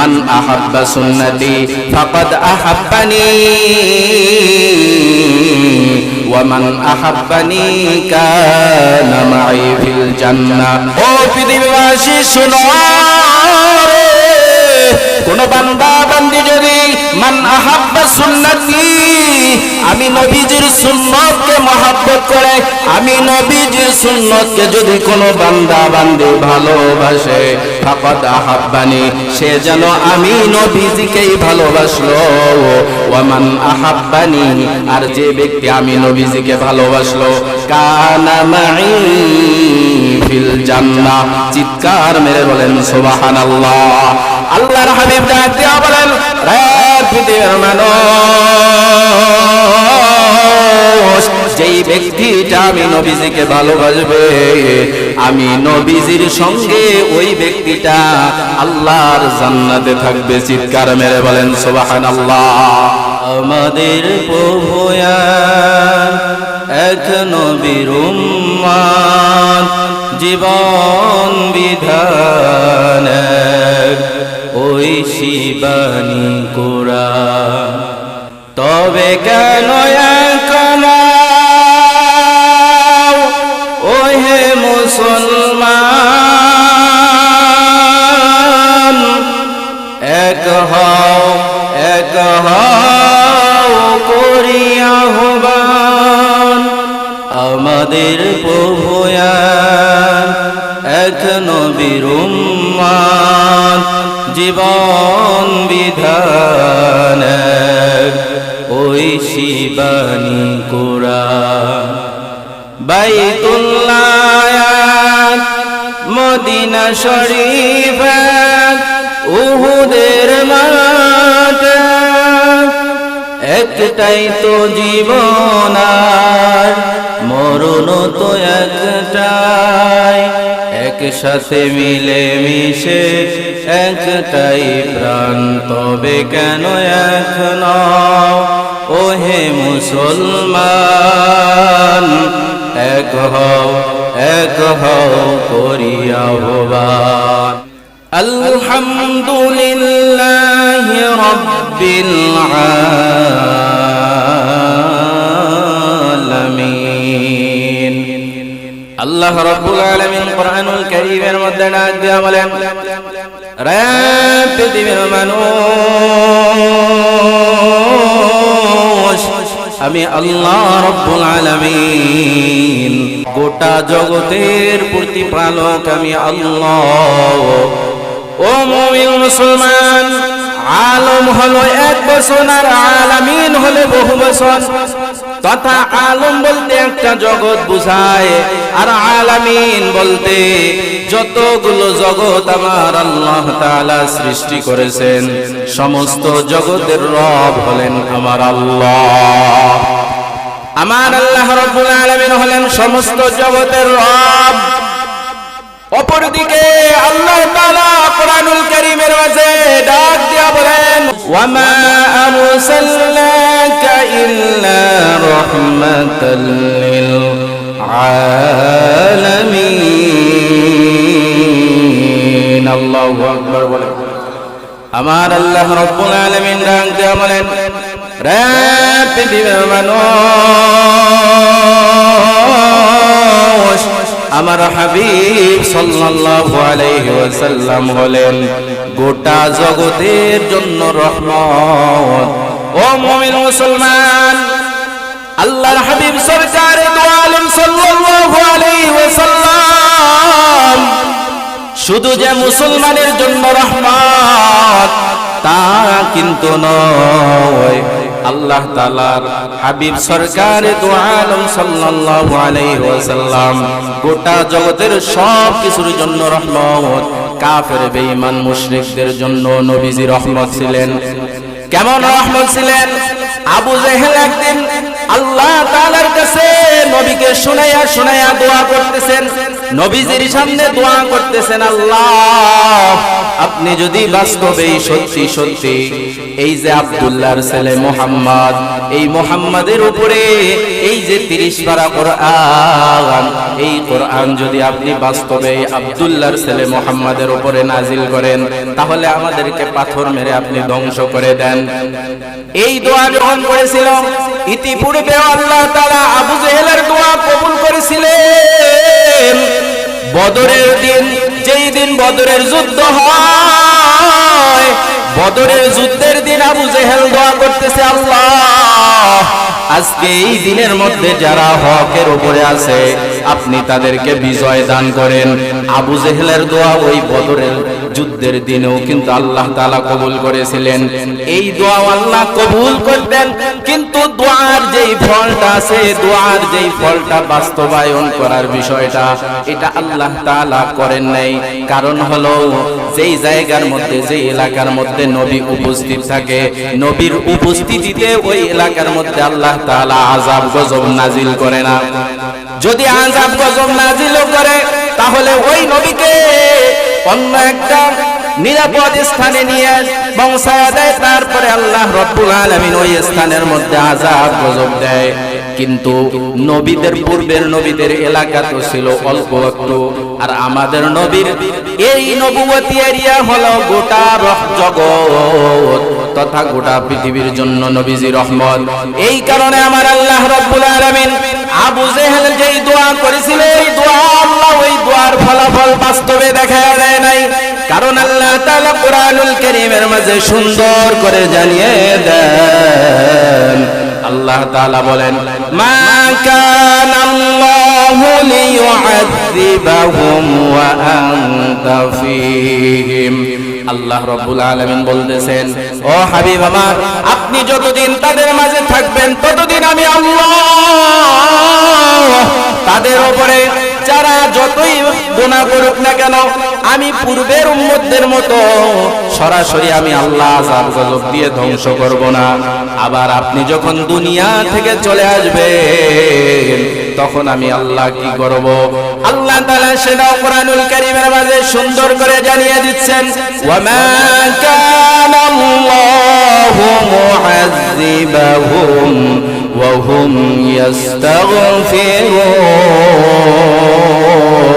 মান আহাব্বা সুন্নতি ফাকাদ আহাব্বানি। ওয়ামান আহাব্বানি কানা মাই ফিল জান্নাহ ও পৃথিবীবাসী, শুনো কোন বান্দা, বান্দি যদি মান আহাব্বা সুন্নতি আমি নবীজির সুন্নতকে মহাব্বত করে, আমি নবীজির সুন্নতকে যদি কোনো বান্দা বান্দি ভালোবাসে, ফাকাদ আহাব্বানি, সে যেন আমি নবীজিকেই ভালোবাসলো। ওয়ামান আহাব্বানি, আর যে ব্যক্তি আমি নবীজিকে ভালোবাসলো, কানা মাই ফিল জান্নাহ। চিৎকার মেরে বলেন, সুবহানাল্লাহ। আল্লাহর হাবিব ডাক দিয়া বলেন মানুষ, যেই ব্যক্তিটা আমি নবীজিকে ভালোবাসবে, আমি নবীজির সঙ্গে ওই ব্যক্তিটা আল্লাহর জান্নাতে থাকবে। চিৎকার মেরে বলেন, সুবহানাল্লাহ। আমাদের প্রভুয়া এক নবীর জীবন বিধান শিবানী কোরআন তবে কেন ওহে মুসলমান? এক হও এক হও করিয়া হবান আমাদের প্রভুয়া এক নবীর উম্মান জীবন বিধান। ওই শিবানী কোরআন বাইতুল্লাহ, মদিনা শরীফ, উহুদের মাঠ। একটাই তো জীবন আর মরণ তো একটাই। একসাথে মিলে মিশে একটাই প্রাণ। তবে কেন এখন ওহে মুসলমান, এক হও এক হও করিয়া হবান আলহামদুলিল্লাহ রব্বিল আলামিন। আল্লাহ রাব্বুল আলামিন কোরআনুল কারীমের মধ্যে ডাক দিয়া বলেন রে পৃথিবীর মানুষ, আমি আল্লাহ রব্বুল আলামিন, গোটা জগতের প্রতিপালক আমি আল্লাহ। ও মুমিন মুসলমান, আলম হলো এক বছর আর আলামিন হলো বহু বছর। তথা আলম বলতে একটা জগৎ বুঝায়, আর আলামিন বলতে যতগুলো জগৎ আমার আল্লাহ তাআলা সৃষ্টি করেছেন, সমস্ত জগতের রব হলেন আমার আল্লাহ। আমার আল্লাহ রব্বুল আলামিন হলেন সমস্ত জগতের রব। অপরদিকে আল্লাহ কোরআনুল কারীমের মাঝে ডাক দিয়া বলেন আমার আল্লাহ রব্বুল আলামিন ডাক দিয়া বলেন, রে পৃথিবীর মানুষ আমার হাবিব সাল্লাল্লাহু আলাইহি ওয়াসাল্লাম হলেন গোটা জগতের জন্য রহমত। ও মুমিন মুসলমান, আল্লাহর হাবিব সরকার দু আলম সাল্লাল্লাহু আলাইহি ওয়াসাল্লাম। শুধু যে মুসলমানের জন্য রহমত, তা কিন্তু নয়। আল্লাহ তালার হাবিব সরকার গোটা জগতের সব কিছুর জন্য রহমত। কাফের, বেঈমান, মুশরিকদের জন্য নবীজি রহমত ছিলেন। কেমন রহমত ছিলেন? আবু জেহেল একদিন আল্লাহ তাআলার কাছে নবীকে শুনাইয়া শুনাইয়া দোয়া করতেছেন। নবীজির সামনে দোয়া করতেছেন, আল্লাহ, আপনি যদি বাস্তবেই সত্যি সত্যি, এই যে আব্দুল্লাহর ছেলে মোহাম্মদ, এই মোহাম্মদের উপরে এই যে তিরিশ পারা কোরআন, এই কোরআন যদি আপনি বাস্তবে আব্দুল্লাহর ছেলে মোহাম্মদের উপরে নাজিল করেন, তাহলে আমাদেরকে পাথর মেরে আপনি ধ্বংস করে দেন। এই দোয়া যখন করেছিল ইতিপূর্বে আল্লাহ তারা আবু জেহেলের দোয়া কবুল করেছিলেন। বদরের দিন, যেই দিন বদরের যুদ্ধ হয়, বদরের যুদ্ধের দিন আবু জেহেল দোয়া করতেছে, আল্লাহ, আজকে এই দিনের মধ্যে যারা হকের উপরে আছে, আপনি তাদেরকে বিজয় দান করেন। আবু জেহেলের দোয়া ওই বদরের যুদ্ধের দিনেও কিন্তু আল্লাহ তালা কবুল করেছিলেন। এই দোয়া আল্লাহ কবুল করতেন কিন্তু দোয়ার যেই ফলটা আছে, দোয়ার যেই ফলটা বাস্তবায়ন করার বিষয়টা, এটা আল্লাহ তালা করেন নাই। কারণ হলো, যেই জায়গার মধ্যে, যেই এলাকার মধ্যে নবী উপস্থিত থাকে, নবীর উপস্থিতিতে ওই এলাকার মধ্যে আল্লাহ তালা আজাব গজব নাজিল করে না। যদি আজাব গজব নাজিল করে, তাহলে ওই নবীকে অন্য একটা নিরাপদ স্থানে নিয়ে বংশায় দেয় তারপরে আল্লাহ রব্বুল আলামিন ওই স্থানের মধ্যে আজাব গজব দেয়। কিন্তু নবীদের পূর্বের নবীদের এলাকা তো ছিল অল্প একটু। আর আমাদের নবীর এই নবুয়তি এরিয়া হলো গোটা জগৎ তথা গোটা পৃথিবীর জন্য নবীজি রহমত। এই কারণে আমার আল্লাহ রব্বুল আলামিন আবু জেহেল যেই দোয়া করেছিল, এই দোয়া আল্লাহ ওই দোয়ার ফলাফল বাস্তবে দেখা দেয় নাই। কারণ আল্লাহ তাআলা কোরআনুল কারীমের মাঝে সুন্দর করে জানিয়ে দেন। আল্লাহ তাআলা বলেন, মা কানা আল্লাহু লিয়ুআযিবাহুম ওয়া আনতা ফীহিম। আল্লাহ রব্বুল আলামিন বলতেছেন, ও হাবিব আমার, আপনি যতদিন তাদের মাঝে থাকবেন, ততদিন আমি আল্লাহ তাদের উপরে যারা যতই গুনাহ করুক না কেন, আমি পূর্বের উম্মতদের মতো সরাসরি আমি আল্লাহ দিয়ে ধ্বংস করব না। আবার আপনি যখন দুনিয়া থেকে চলে আসবেন, তখন আমি আল্লাহ কি করব? আল্লাহ তাআলা সেটা কোরআনুল কারীমের মাঝে সুন্দর করে জানিয়ে দিচ্ছেন ওয়া মা কানা আল্লাহু মুআযিবাহুম ওয়া হুম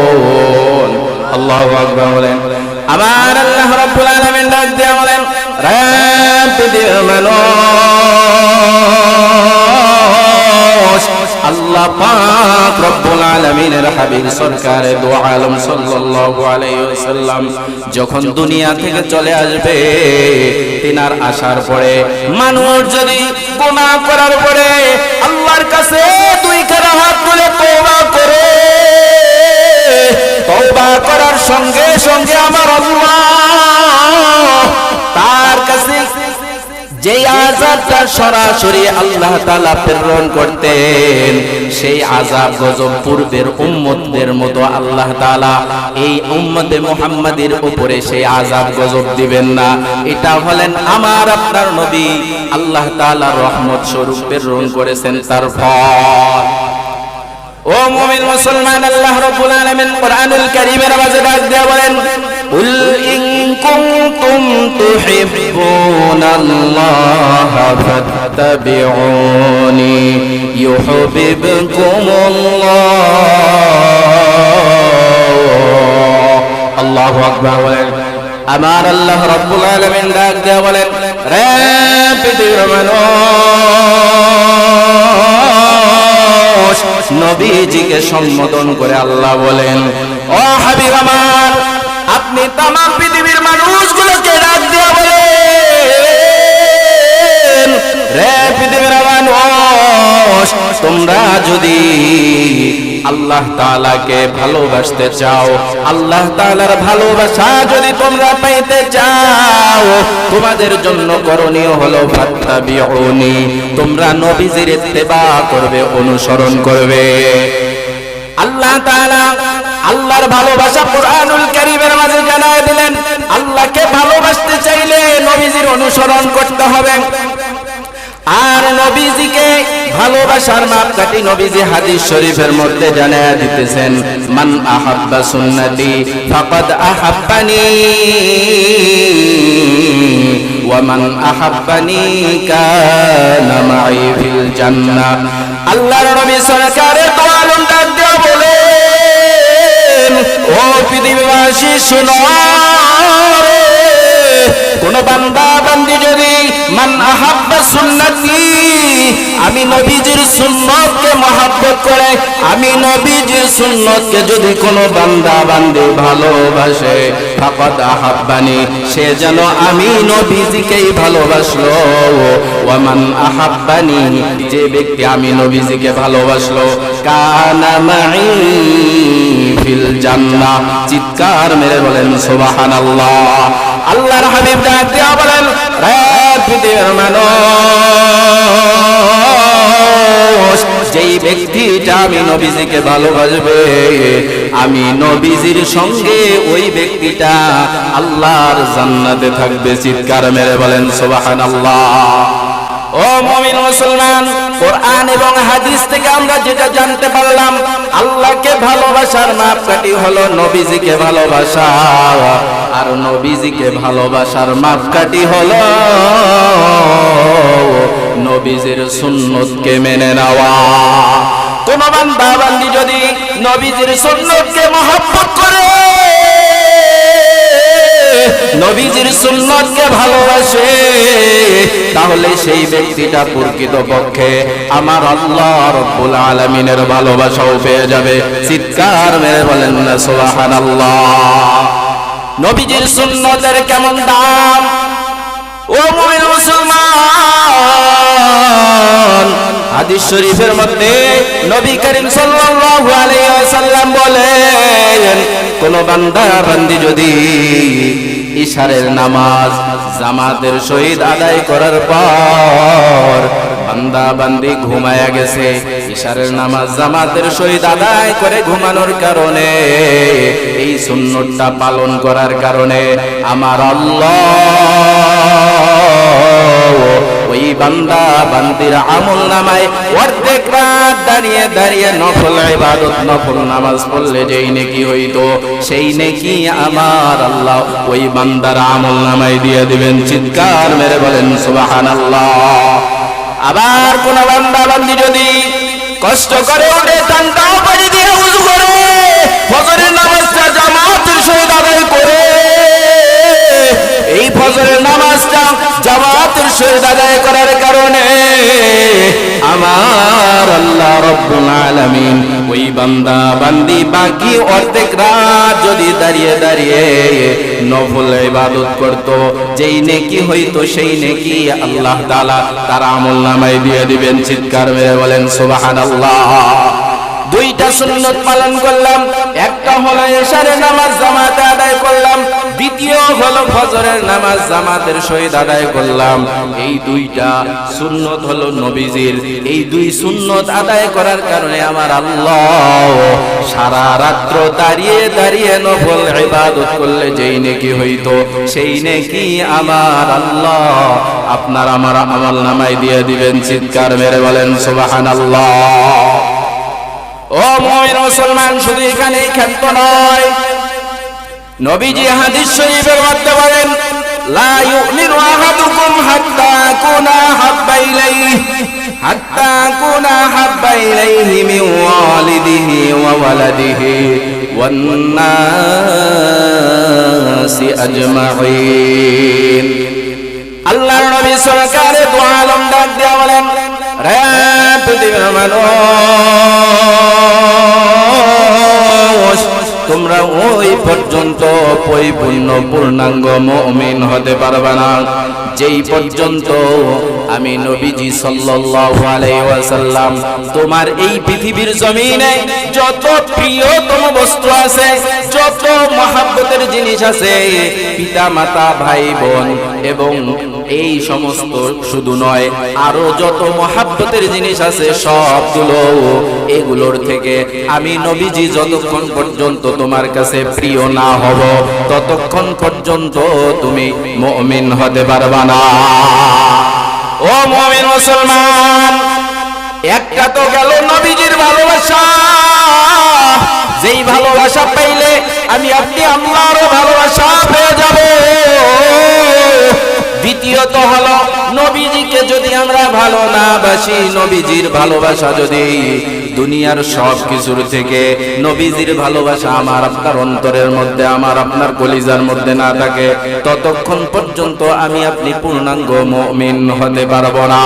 ইস্তাগফিরুন আল্লাহু বলেন আমার আল্লাহ রাব্বুল আলামিন ডাক দিয়ে বলেন রাব্বির মানুষ আল্লাহ পাক রব্বুল আলামিনের হাবিব সরকার দু আলম সাল্লাল্লাহু আলাইহি ওয়াসাল্লাম যখন দুনিয়া থেকে চলে আসবে, তিনার আসার পরে মানুষ যদি গুনাহ করার পরে আল্লাহর কাছে দুই খানা হাত তুলে তওবা করে। তওবা করার সঙ্গে সঙ্গে আমার আল্লাহ যে আজাবটা সরাসরি আল্লাহ তাআলা প্রেরণ করতেন, সেই আজাব গজব পূর্বের উম্মতদের মতো আল্লাহ তাআলা এই উপরে সেই আজাব গজব দিবেন না। এটা হলেন আমার, আপনার নবী। আল্লাহ তাআলা রহমত স্বরূপ প্রেরণ করেছেন তার ফল ও মুমিন মুসলমান, আল্লাহ রাব্বুল কোরআনুল মাঝে ডাক বলেন কুনতুম তুহিব্বুনাল্লাহ ফাত্তাবিউনি ইউহিব্বুকুমুল্লাহ আল্লাহু আকবার বলেন আমার আল্লাহ রাব্বুল আলামিন ডাক দিয়ে বলেন রে পৃথিবীর মানুষ নবীজিকে সম্বোধন করে আল্লাহ বলেন, ও হাবিব আমার আল্লাহ তাআলাকে ভালোবাসতে চাও। আল্লাহ তাআলার ভালোবাসা যদি তোমরা পাইতে চাও, তোমাদের জন্য করণীয় হলো ফাত্তাবিউনি। তোমরা নবীজির ইত্তেবা করবে, অনুসরণ করবে। আল্লাহ তাআলা আল্লাহর ভালোবাসা কোরআনুল কারীমের মাঝে জানায় দিলেন, আল্লাহকে ভালোবাসতে চাইলে নবীজির অনুসরণ করতে হবে। আর নবীজিকে ভালোবাসার মাপকাঠি নবীজি হাদিস শরীফের মধ্যে জানায়া দিতেছেন, মান আহাব্বা সুন্নতি ফাকাদ আহাব্বানি ওয়া মান আহাব্বানি কানা মাই ফিল জান্নাহ। আল্লাহর নবী সরকারে আলম ডাক দিয়া বলেন, ও পৃথিবীবাসী, শুনো কোন বান্দা বান্দি যদি মান আহাব্বা সুন্নতি, আমি নবীজির সুন্নতকে মহাব্বত করে, আমি নবীজির সুন্নতকে যদি বান্দা বান্দি ভালোবাসে, ফাকাদ আহাব্বানি, সে যেন আমি নবীজিকেই ভালোবাসলো। আহাব্বানি, যে ব্যক্তি আমি নবীজিকে ভালোবাসলো। কানা মাই ফিল জান্নাহ, চিৎকার মেরে বলেন, সুবহানাল্লাহ। আল্লাহর হাবিব ডাক দিয়া বলেন পৃথিবীর মানুষ, যেই ব্যক্তিটা আমি নবীজিকে ভালোবাসবে, আমি নবীজির সঙ্গে ওই ব্যক্তিটা আল্লাহর জান্নাতে থাকবে। চিৎকার মেরে বলেন, সুবহানাল্লাহ। ও মমিন মুসলমান কোরআন এবং হাদিস থেকে আমরা যেটা জানতে পারলাম, আল্লাহকে ভালোবাসার মাপকাঠি হলো নবীজিকে ভালোবাসা। আর নবীজিকে ভালোবাসার মাপকাঠি হলো নবীজির সুন্নতকে মেনে নেওয়া। কোন বান্দা বান্দি যদি নবীজির সুন্নতকে মহব্বত করে নবীজির সুন্নতকে ভালোবাসে, তাহলে সেই ব্যক্তিটা প্রকৃত পক্ষে আমার আল্লাহ রব্বুল আলামিনের ভালোবাসাও পেয়ে যাবে। চিৎকার মেরে বলেন না, সুবহানাল্লাহ। নবীজির সুন্নতের কেমন দাম? ও মুমিন মুসলমান! হাদিস শরীফের মধ্যে নবী করিম সাল্লাল্লাহু আলাইহি ওয়াসাল্লাম বলেন, কোন বান্দা, বান্দি যদি ইশারের নামাজ জামাতের সহিত আদায় করার পর বান্দা, বান্দি ঘুমায়া গেছে ইশারের নামাজ জামাতের সহিত আদায় করে ঘুমানোর কারণে, এই সুন্নতটা পালন করার কারণে আমার আল্লাহ ওই বান্দা, বান্দির আমল নামায় অর্ধেক রাত দাঁড়িয়ে দাঁড়িয়ে নফল ইবাদত, নফল নামাজ পড়লে যেই নেকি হইতো, সেই নেকি আমার আল্লাহ ওই বান্দার আমল নামায় দিয়ে দিবেন। চিৎকার মেরে বলেন, সুবহানাল্লাহ। আবার কোন বান্দা, বান্দি যদি কষ্ট করে ওঠে ঠান্ডাও পানি দিয়ে উজু করে, ফজরের নামাজটা জামাতের সহিত আদায় করে, এই ফজরের নামাজটা করার কারণে আমার আল্লাহ রব্বুল আলামিন ওই বান্দা বান্দি বাকি অর্ধেক রাত যদি দাঁড়িয়ে দাঁড়িয়ে নফল ইবাদত করত, যেই নেকি হইতো সেই নেকি আল্লাহ তাআলা তার আমল নামায় দিয়ে দিবেন। চিৎকার মেরে বলেন, সুবহানাল্লাহ। দুইটা সুন্নত পালন করলাম, একটা হলো এশারের নামাজ, জামাতে আদায় করলাম দ্বিতীয় হলো ফজরের নামাজ জামাতের সহিত আদায় করলাম। এই দুইটা সুন্নত হলো নবীজির। এই দুই সুন্নত আদায় করার কারণে আমার আল্লাহ সারা রাত্র দাঁড়িয়ে দাঁড়িয়ে নফল ইবাদত করলে যেই নেকি হইতো, সেই নেকি আমার আল্লাহ আপনার আমার আমল নামায় দিয়ে দিবেন। চিৎকার মেরে বলেন, সুবহানাল্লাহ। ও মুমিন মুসলমান, শুধু এখানেই ক্ষেত্র নয়। নবীজি হাদিস শরীফের মধ্যে বলেন, লা ইউমিনু আহাদুকুম হাত্তা কুনা হাব্বা ইলাইহি, হাত্তা কুনা হাব্বা ইলাইহি মিন ওয়ালিদিহি ওয়া ওয়ালাদিহি ওয়ান নাসি আজমাইন. আল্লাহর নবী সরকারে দু আলম ডাক দিয়া বলেন, রে পৃথিবীর তোমরা ওই পর্যন্ত পরিপূর্ণ পূর্ণাঙ্গ মমিন হতে পারবে না। যেই পর্যন্ত আমি নবীজি সাল্লাল্লাহু আলাইহি ওয়াসাল্লাম তোমার এই পৃথিবীর জমিনে যত প্রিয়তম বস্তু আছে যত মহাব্বতের জিনিস আছে পিতা মাতা ভাই বোন এবং এই সমস্ত শুধু নয় আরও যত মহাব্বতের জিনিস আছে সবগুলো এগুলোর থেকে আমি নবীজি যতক্ষণ পর্যন্ত তোমার কাছে প্রিয় না হব ততক্ষণ পর্যন্ত তুমি মুমিন হতে পারবা না। ও মুমিন মুসলমান, একটা তো গেল নবীজির ভালোবাসা। যেই ভালোবাসা পাইলে আমি আপনি আমারও ভালোবাসা পেয়ে ভালো না বাসি, নবীজির ভালোবাসা যদি দুনিয়ার সব কিছুর থেকে, নবীজির ভালোবাসা আমার আপনার অন্তরের মধ্যে, আমার আপনার কলিজার মধ্যে না থাকে, ততক্ষণ পর্যন্ত আমি আপনি পূর্ণাঙ্গ মমিন হতে পারব না।